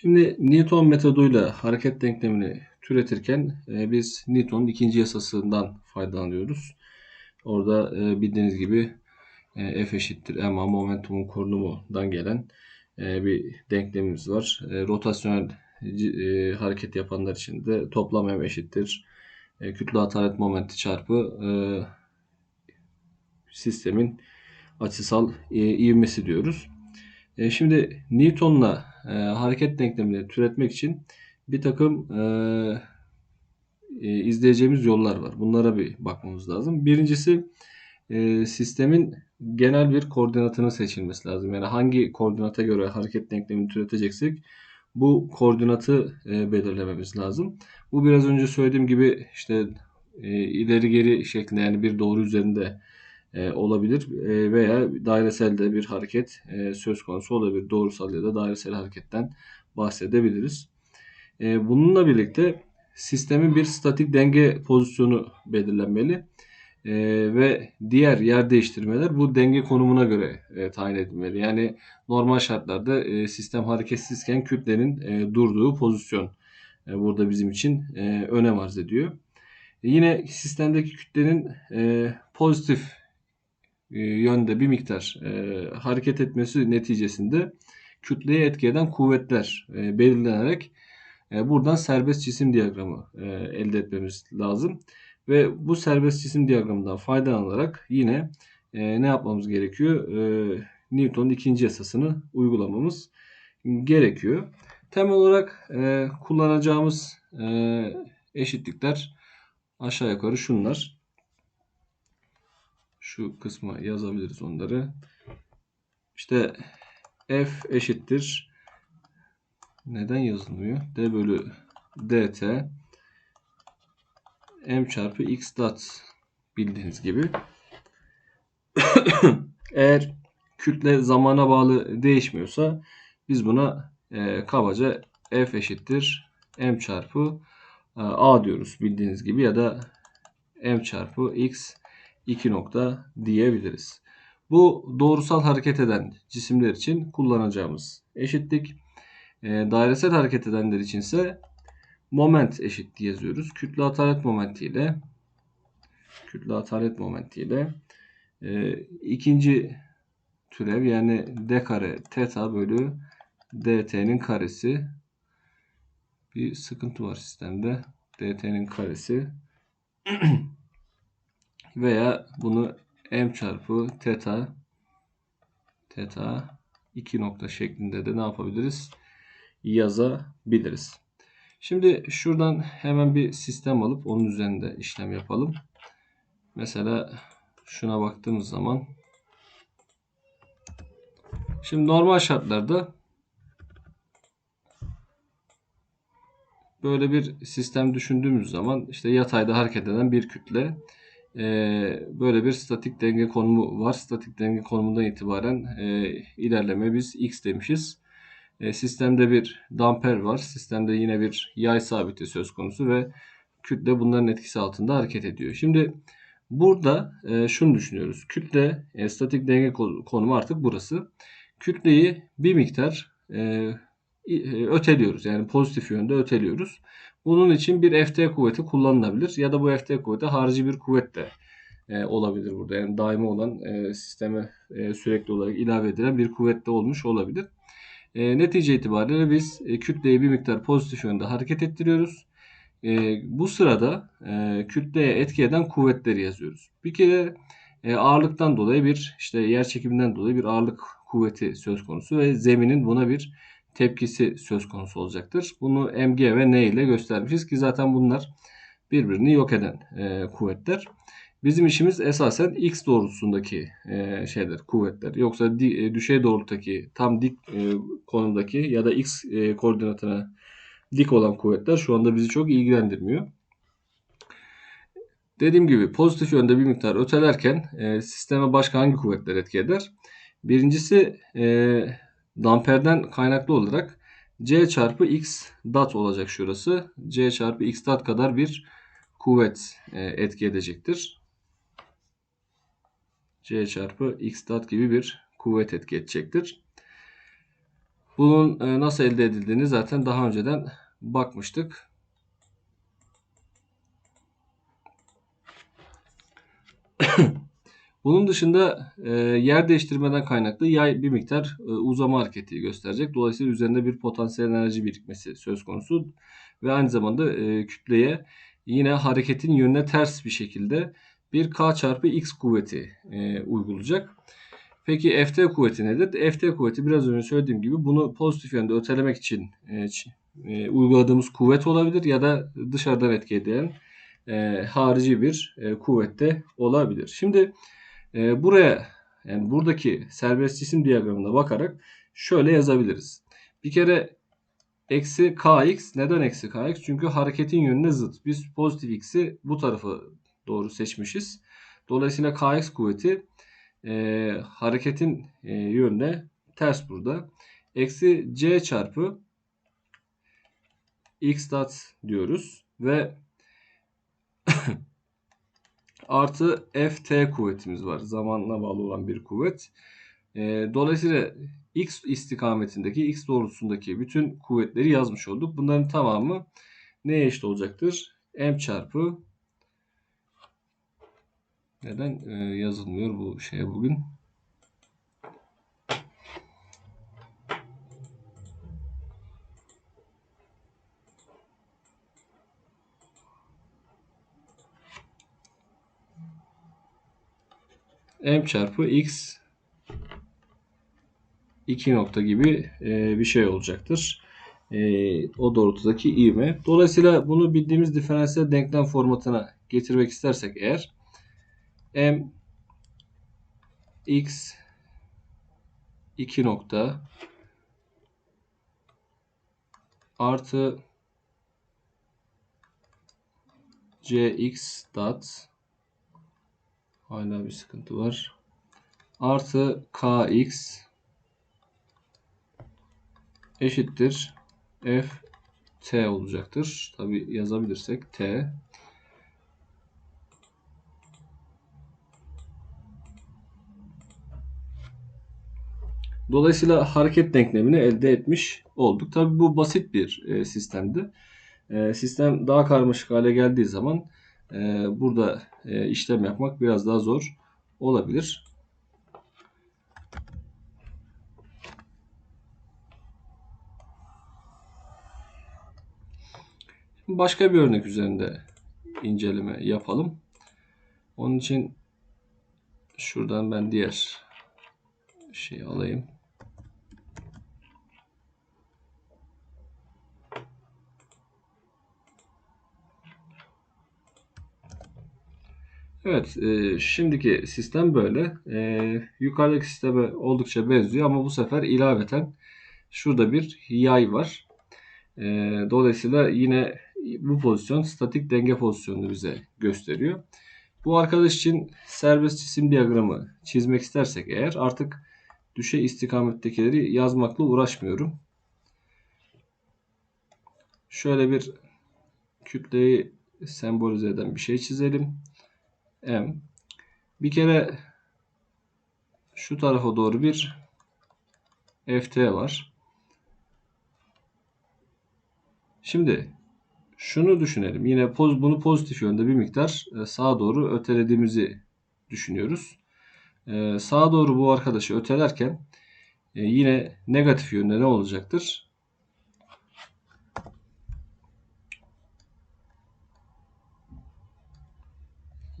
Şimdi Newton metoduyla hareket denklemini türetirken e, biz Newton'un ikinci yasasından faydalanıyoruz. Orada e, bildiğiniz gibi e, F eşittir ma momentumun korunumundan gelen bir denklemimiz var. Rotasyonel hareket yapanlar için de toplam m eşittir kütle hataret momenti çarpı sistemin açısal e, ivmesi diyoruz. E, şimdi Newton'la e, hareket denklemini türetmek için bir takım e, e, izleyeceğimiz yollar var. Bunlara bir bakmamız lazım. Birincisi e, sistemin genel bir koordinatının seçilmesi lazım. Yani hangi koordinata göre hareket denklemini türeteceksek bu koordinatı e, belirlememiz lazım. Bu biraz önce söylediğim gibi işte e, ileri geri şeklinde yani bir doğru üzerinde e, olabilir e, veya dairesel de bir hareket e, söz konusu olabilir. Doğrusal ya da dairesel hareketten bahsedebiliriz. E, bununla birlikte sistemin bir statik denge pozisyonu belirlenmeli e, ve diğer yer değiştirmeler bu denge konumuna göre e, tayin edilmeli. Yani normal şartlarda e, sistem hareketsizken kütlenin e, durduğu pozisyon e, burada bizim için e, önem arz ediyor. E, yine sistemdeki kütlenin e, pozitif yönde bir miktar e, hareket etmesi neticesinde kütleye etki eden kuvvetler e, belirlenerek e, buradan serbest cisim diyagramı e, elde etmemiz lazım. Ve bu serbest cisim diyagramından faydalanarak yine e, ne yapmamız gerekiyor? E, Newton'un ikinci yasasını uygulamamız gerekiyor. Temel olarak e, kullanacağımız e, eşitlikler aşağı yukarı şunlar. Şu kısma yazabiliriz onları. İşte f eşittir. Neden yazılmıyor? d bölü dt m çarpı x dot bildiğiniz gibi. Eğer kütle zamana bağlı değişmiyorsa biz buna e, kabaca f eşittir m çarpı e, a diyoruz bildiğiniz gibi ya da m çarpı x 2 nokta diyebiliriz. Bu doğrusal hareket eden cisimler için kullanacağımız eşitlik. E, dairesel hareket edenler için ise moment eşitliği yazıyoruz. Kütle atalet momenti ile kütle atalet momenti ile e, ikinci türev yani d kare teta bölü dt'nin karesi bir sıkıntı var sistemde. dt'nin karesi veya bunu m çarpı teta teta 2 nokta şeklinde de ne yapabiliriz? Yazabiliriz. Şimdi şuradan hemen bir sistem alıp onun üzerinde işlem yapalım. Mesela şuna baktığımız zaman şimdi normal şartlarda böyle bir sistem düşündüğümüz zaman işte yatayda hareket eden bir kütle böyle bir statik denge konumu var. Statik denge konumundan itibaren ilerleme biz x demişiz. E, sistemde bir damper var. Sistemde yine bir yay sabiti söz konusu ve kütle bunların etkisi altında hareket ediyor. Şimdi burada e, şunu düşünüyoruz. Kütle e, statik denge konumu artık burası. Kütleyi bir miktar e, e, öteliyoruz. Yani pozitif yönde öteliyoruz. Bunun için bir FT kuvveti kullanılabilir ya da bu FT kuvveti harici bir kuvvet de e, olabilir burada. Yani daimi olan e, sisteme e, sürekli olarak ilave edilen bir kuvvet de olmuş olabilir. E, netice itibariyle biz e, kütleyi bir miktar pozitif yönde hareket ettiriyoruz. E, bu sırada e, kütleye etki eden kuvvetleri yazıyoruz. Bir kere e, ağırlıktan dolayı bir işte yer çekiminden dolayı bir ağırlık kuvveti söz konusu ve zeminin buna bir tepkisi söz konusu olacaktır. Bunu mg ve n ile göstermişiz ki zaten bunlar birbirini yok eden e, kuvvetler. Bizim işimiz esasen x doğrultusundaki e, şeyler, kuvvetler. Yoksa di, e, düşey doğrultudaki tam dik e, konumdaki ya da x e, koordinatına dik olan kuvvetler şu anda bizi çok ilgilendirmiyor. Dediğim gibi pozitif yönde bir miktar ötelerken e, sisteme başka hangi kuvvetler etki eder? Birincisi e, damperden kaynaklı olarak c çarpı x dot olacak şurası. c çarpı x dot kadar bir kuvvet e, etki edecektir. C çarpı x dot gibi bir kuvvet etki edecektir. Bunun e, nasıl elde edildiğini zaten daha önceden bakmıştık. Bunun dışında e, yer değiştirmeden kaynaklı yay bir miktar e, uzama hareketi gösterecek. Dolayısıyla üzerinde bir potansiyel enerji birikmesi söz konusu ve aynı zamanda e, kütleye yine hareketin yönüne ters bir şekilde bir k çarpı x kuvveti e, uygulayacak. Peki Ft kuvveti nedir? Ft kuvveti biraz önce söylediğim gibi bunu pozitif yönde ötelemek için e, e, uyguladığımız kuvvet olabilir ya da dışarıdan etki eden e, harici bir e, kuvvette olabilir. Şimdi e, buraya yani buradaki serbest cisim diyagramına bakarak şöyle yazabiliriz. Bir kere eksi kx neden eksi kx? Çünkü hareketin yönüne zıt. Biz pozitif x'i bu tarafa doğru seçmişiz. Dolayısıyla kx kuvveti e, hareketin e, yönüne ters burada. Eksi c çarpı x dot diyoruz ve artı ft kuvvetimiz var. Zamanla bağlı olan bir kuvvet. E, dolayısıyla x istikametindeki, x doğrultusundaki bütün kuvvetleri yazmış olduk. Bunların tamamı neye eşit olacaktır? m çarpı neden e, yazılmıyor bu şeye bugün? M çarpı x 2 nokta gibi e, bir şey olacaktır. E, o doğrultudaki ivme. Dolayısıyla bunu bildiğimiz diferansiyel denklem formatına getirmek istersek eğer m x 2 nokta artı cx dot hala bir sıkıntı var. Artı kx eşittir f t olacaktır. Tabi yazabilirsek t Dolayısıyla hareket denklemini elde etmiş olduk. Tabi bu basit bir e, sistemdi. E, sistem daha karmaşık hale geldiği zaman e, burada e, işlem yapmak biraz daha zor olabilir. Başka bir örnek üzerinde inceleme yapalım. Onun için şuradan ben diğer şeyi alayım. Evet, e, şimdiki sistem böyle. E, yukarıdaki sisteme oldukça benziyor ama bu sefer ilaveten şurada bir yay var. E, dolayısıyla yine bu pozisyon statik denge pozisyonunu bize gösteriyor. Bu arkadaş için serbest cisim diyagramı çizmek istersek eğer artık düşey istikamettekileri yazmakla uğraşmıyorum. Şöyle bir kütleyi sembolize eden bir şey çizelim. M. Bir kere şu tarafa doğru bir FT var. Şimdi şunu düşünelim. Yine poz, bunu pozitif yönde bir miktar e, sağa doğru ötelediğimizi düşünüyoruz. Ee, sağa doğru bu arkadaşı ötelerken e, yine negatif yönde ne olacaktır?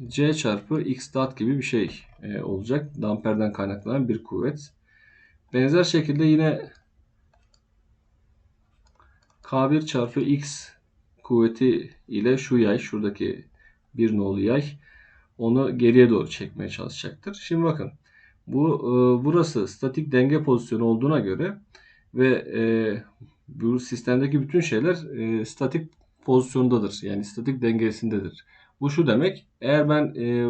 C çarpı x dot gibi bir şey e, olacak. Damperden kaynaklanan bir kuvvet. Benzer şekilde yine K1 çarpı x kuvveti ile şu yay, şuradaki bir nolu yay onu geriye doğru çekmeye çalışacaktır. Şimdi bakın bu e, burası statik denge pozisyonu olduğuna göre ve e, bu sistemdeki bütün şeyler e, statik pozisyondadır. Yani statik dengesindedir. Bu şu demek. Eğer ben e,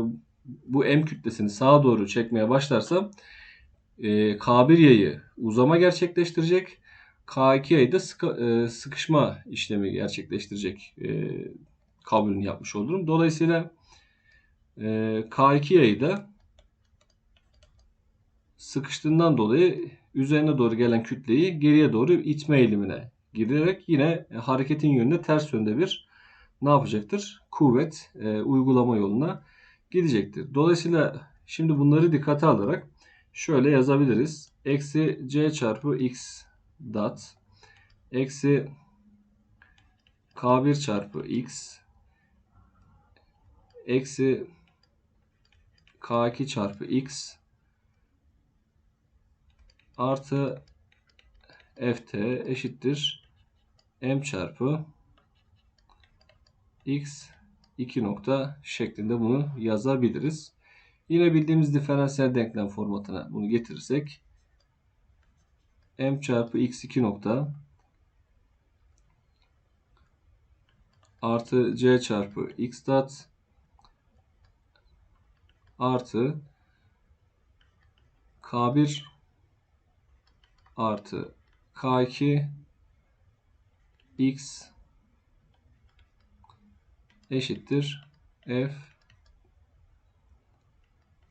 bu M kütlesini sağa doğru çekmeye başlarsam e, K1 yayı uzama gerçekleştirecek. K2 yayı da sıkı, e, sıkışma işlemi gerçekleştirecek e, kabulünü yapmış olurum. Dolayısıyla e, K2 yayı da sıkıştığından dolayı üzerine doğru gelen kütleyi geriye doğru itme eğilimine girerek yine e, hareketin yönünde ters yönde bir ne yapacaktır? Kuvvet e, uygulama yoluna gidecektir. Dolayısıyla şimdi bunları dikkate alarak şöyle yazabiliriz. Eksi c çarpı x dot eksi k1 çarpı x eksi k2 çarpı x artı ft eşittir m çarpı x 2 nokta şeklinde bunu yazabiliriz. Yine bildiğimiz diferansiyel denklem formatına bunu getirirsek m çarpı x 2 nokta artı c çarpı x dot artı k1 artı k2 x eşittir f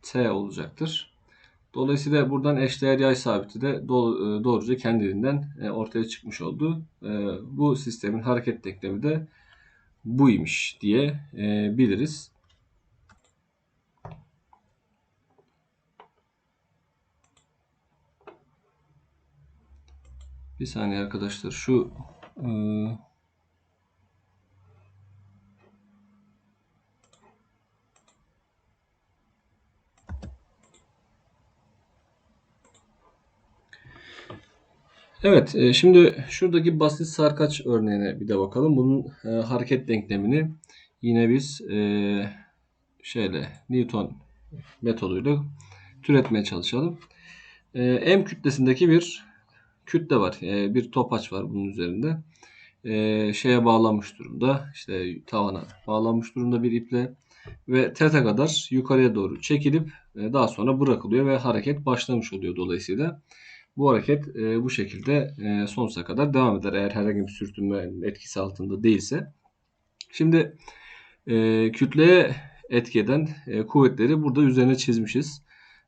t olacaktır. Dolayısıyla buradan eşdeğer yay sabiti de e, doğruca kendiliğinden e, ortaya çıkmış oldu. E, Bu sistemin hareket denklemi de buymuş diye biliriz. Bir saniye arkadaşlar şu Evet, e, şimdi şuradaki basit sarkaç örneğine bir de bakalım. Bunun e, hareket denklemini yine biz e, şöyle Newton metoduyla türetmeye çalışalım. M kütlesindeki bir kütle var. Bir topaç var bunun üzerinde. Şeye bağlanmış durumda. İşte tavana bağlanmış durumda bir iple ve teta kadar yukarıya doğru çekilip daha sonra bırakılıyor ve hareket başlamış oluyor dolayısıyla. Bu hareket e, bu şekilde e, sonsuza kadar devam eder eğer herhangi bir sürtünme etkisi altında değilse. Şimdi e, kütleye etki eden e, kuvvetleri burada üzerine çizmişiz.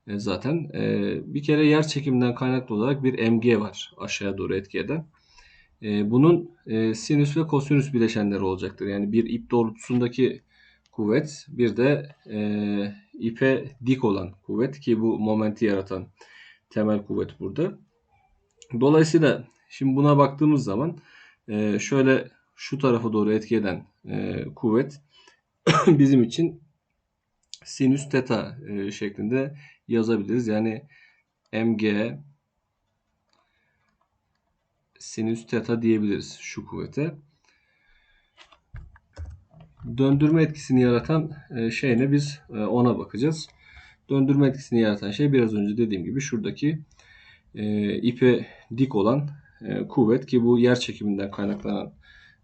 E, zaten e, bir kere yer çekiminden kaynaklı olarak bir mg var aşağıya doğru etki eden. E, bunun e, sinüs ve kosinüs bileşenleri olacaktır. Yani bir ip doğrultusundaki kuvvet bir de e, ipe dik olan kuvvet ki bu momenti yaratan temel kuvvet burada. Dolayısıyla şimdi buna baktığımız zaman e, şöyle şu tarafa doğru etki eden e, kuvvet bizim için sinüs teta e, şeklinde yazabiliriz. Yani mg sinüs teta diyebiliriz şu kuvvete. Döndürme etkisini yaratan şey ne? Biz ona bakacağız. Döndürme etkisini yaratan şey biraz önce dediğim gibi şuradaki e, ipe dik olan e, kuvvet ki bu yer çekiminden kaynaklanan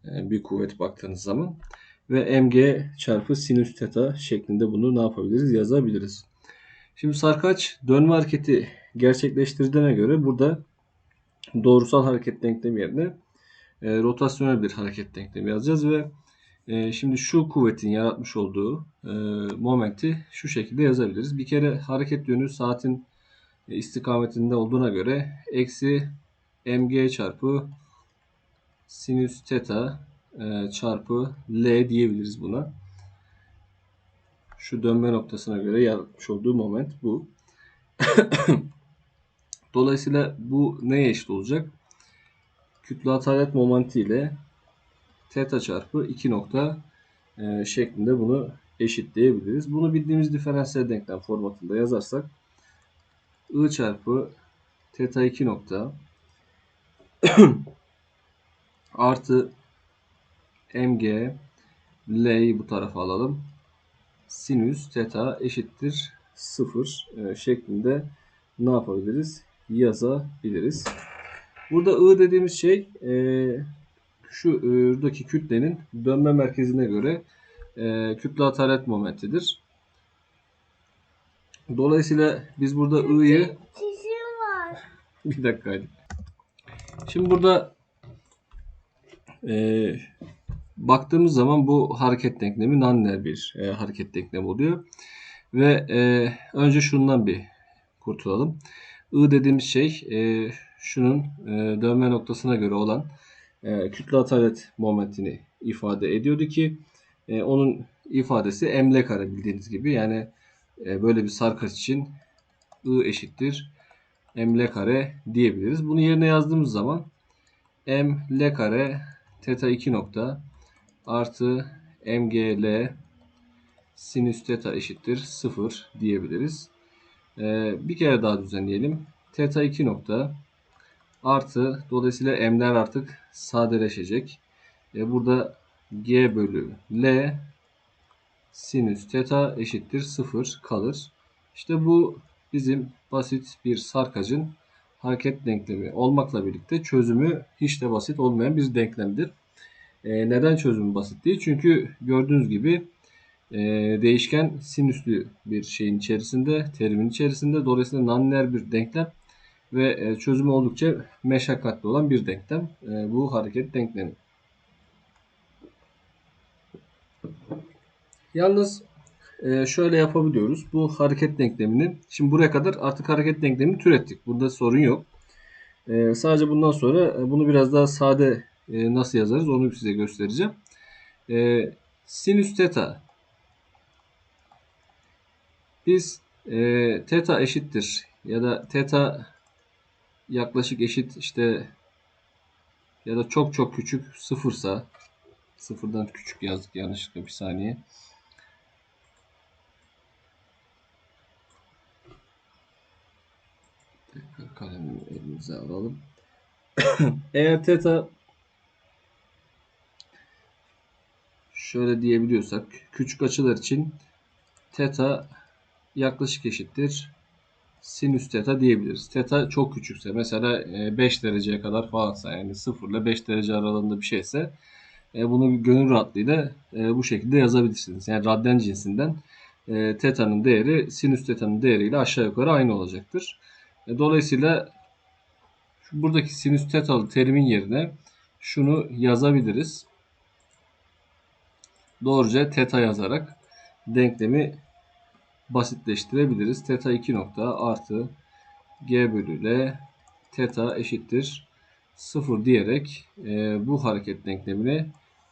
e, bir kuvvet baktığınız zaman ve mg çarpı sinüs teta şeklinde bunu ne yapabiliriz yazabiliriz. Şimdi sarkaç dönme hareketi gerçekleştirdiğine göre burada doğrusal hareket denklemi yerine e, rotasyonel bir hareket denklemi yazacağız ve e, şimdi şu kuvvetin yaratmış olduğu e, momenti şu şekilde yazabiliriz. Bir kere hareket yönü saatin istikametinde olduğuna göre eksi mg çarpı sinüs teta e, çarpı L diyebiliriz buna. Şu dönme noktasına göre yaratmış olduğu moment bu. Dolayısıyla bu neye eşit olacak? Kütle atalet momenti ile teta çarpı 2 nokta e, şeklinde bunu eşitleyebiliriz. Bunu bildiğimiz diferansiyel denklem formatında yazarsak I çarpı teta 2 nokta artı mg l'yi bu tarafa alalım. Sinüs teta eşittir 0 e, şeklinde ne yapabiliriz? Yazabiliriz. Burada I dediğimiz şey e, şuradaki kütlenin dönme merkezine göre e, kütle atalet momentidir. Dolayısıyla biz burada I'yı bir dakika hadi. Şimdi burada e, baktığımız zaman bu hareket denklemi nonlinear bir e, hareket denklemi oluyor. Ve e, önce şundan bir kurtulalım. I dediğimiz şey e, şunun e, dönme noktasına göre olan e, kütle atalet momentini ifade ediyordu ki e, onun ifadesi ml kare bildiğiniz gibi. Yani e, böyle bir sarkaç için I eşittir ml kare diyebiliriz. Bunu yerine yazdığımız zaman ml kare theta 2 nokta artı mgl sinüs theta eşittir 0 diyebiliriz. Ee, bir kere daha düzenleyelim. Theta 2 nokta artı dolayısıyla m'ler artık sadeleşecek. Ee, burada g bölü l sinüs theta eşittir 0 kalır. İşte bu bizim basit bir sarkacın hareket denklemi olmakla birlikte çözümü hiç de basit olmayan bir denklemdir. Ee, neden çözümü basit değil? Çünkü gördüğünüz gibi e, değişken sinüslü bir şeyin içerisinde, terimin içerisinde. Dolayısıyla nonlineer bir denklem ve e, çözümü oldukça meşakkatli olan bir denklem. E, bu hareket denklemi. Yalnız e, şöyle yapabiliyoruz. Bu hareket denkleminin, şimdi buraya kadar artık hareket denklemini türettik. Burada sorun yok. Sadece bundan sonra bunu biraz daha sade nasıl yazarız onu size göstereceğim. Sinüs theta biz theta eşittir ya da theta yaklaşık eşit işte ya da çok çok küçük sıfırsa sıfırdan küçük yazdık yanlışlıkla bir saniye. Tekrar kalemi elimize alalım. Eğer theta şöyle diyebiliyorsak küçük açılar için theta yaklaşık eşittir sinüs theta diyebiliriz. Theta çok küçükse mesela 5 dereceye kadar falansa yani 0 ile 5 derece aralığında bir şeyse e, bunu gönül rahatlığıyla e, bu şekilde yazabilirsiniz. Yani radyan cinsinden e, teta'nın değeri sinüs teta'nın değeriyle aşağı yukarı aynı olacaktır. Dolayısıyla buradaki sinüs tetalı terimin yerine şunu yazabiliriz. Doğruca teta yazarak denklemi basitleştirebiliriz. Teta 2 nokta artı g bölü l teta eşittir 0 diyerek e, bu hareket denklemini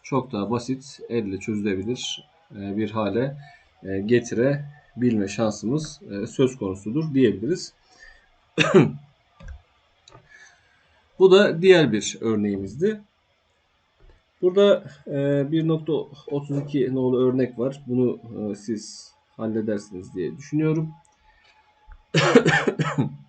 çok daha basit elle çözülebilir e, bir hale e, getirebilme şansımız e, söz konusudur diyebiliriz. bu da diğer bir örneğimizdi. Burada e, 1.32 nolu örnek var. Bunu e, siz halledersiniz diye düşünüyorum.